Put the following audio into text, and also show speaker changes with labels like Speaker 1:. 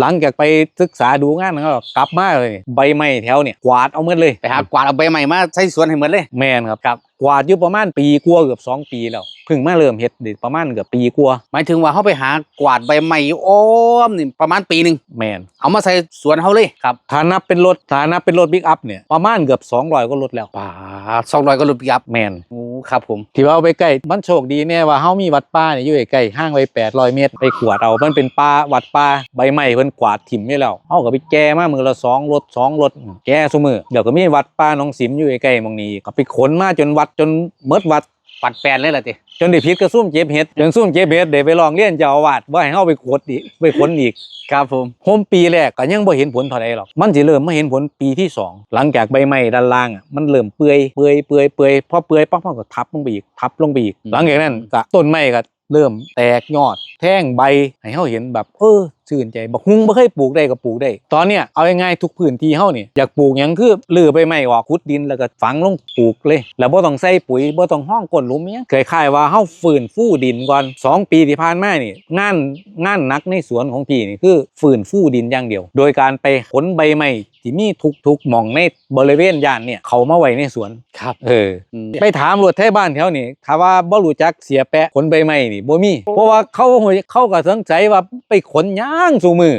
Speaker 1: หลังจากไปศึกษาดูงานก็กลับมาเลยใบไม้แถวเนี่ยกวาดเอาหมดเลย
Speaker 2: ไปหากวาดเอาใบใหม่มาใช้สวนให้หมดเลย
Speaker 1: แมนครับครับกวาดอยู่ประมาณปีกว่าเกือบสองปีแล้วเพิ่งมาเริ่มเฮ็ดได้ประมาณเกือบปีกว่า
Speaker 2: หมายถึงว่าเขาไปหากวาดใบใหม่อ้อมนี่ประมาณปีหนึ่ง
Speaker 1: แมน
Speaker 2: เอามาใส่สวนเขาเลยครับ
Speaker 1: ถ้านับเป็นรถถ้านับเป็นรถบิ๊กอัพเนี่ยประมาณเกือบ200ก็รถแล้ว
Speaker 2: ป่าสองร้อยก็หลุดยับ
Speaker 1: แมน
Speaker 2: โอ้ครับผม
Speaker 1: ที่ว่าเอาไปใกล้มันโชคดีแน่ว่าเฮามีวัดป่าเนี่ยอยู่ใกล้ๆห้างไว้800 เมตร ไปกวาดเอามันเป็นป่าวัดป่าใบไม้เพิ่นกวาดถิ่มไว้แล้วเฮาก็ไปแก้มามือละสองรถสองรถแก้ซุมือเดี๋ยวก็มีวัดป่าหนองสิมอยู่ใกล้ๆหมองนี้ก็ไปขนมาจนวัดจนเมดวัด
Speaker 2: ปัดแปลนเลยล่ะติ
Speaker 1: จนได้พิษกระซุ่มเจ็บเห็ดจนซุ่มเจ็บเห็ดเด้ไปลองเลี้ยนเจ้าอาวาสว่าให้เฮาไปขดอีกไปขนอีก
Speaker 2: ครับผม
Speaker 1: โฮมปีแรกก็ยังบ่เห็นผลเท่าใดหรอกมันสิเริ่มมาเห็นผลปีที่สองหลังจากใบไม้ด้านล่างอะมันเริ่มเปื่อยเปื่อยเปื่อยเปื่อยพอเปื่อยปั๊บมันก็ทับลงไปอีกทับลงไปอีกหลังจากนั้นก็ต้นไม้ก็เริ่มแตกยอด แท่งใบให้เฮาเห็นแบบเออชื่นใจบักฮุ้งบ่เคยปลูกได้ก็ปลูกได้ ตอนเนี้ยเอาง่ายๆทุกพื้นที่เฮานี่อยากปลูกหยังคือลือใบไม้ออกขุดดินแล้วก็ฝังลงปลูกเลย แล้วบ่ต้องใส่ปุ๋ยบ่ต้องห้องก้นหลุมอิหยังคล้ายๆว่าเฮาฟื้นฟูดินก่อนสองปีที่ผ่านมานี่งานงานหนักในสวนของพี่นี่คือฟื้นฟูดินอย่างเดียว โดยการไปขนใบไม้ที่มีทุกๆหม่องในบริเวณย่านเนี่ยเขามาไว้ในสวน
Speaker 2: ครับ
Speaker 1: เออไปถามรถไทยบ้านแถวนี้ถ้าว่าบ่รู้จักเสียแปะขนใบไม้นี่บ่มีเพราะว่าเขาเขาก็สงสัยว่าไปขนย่างสู่มือ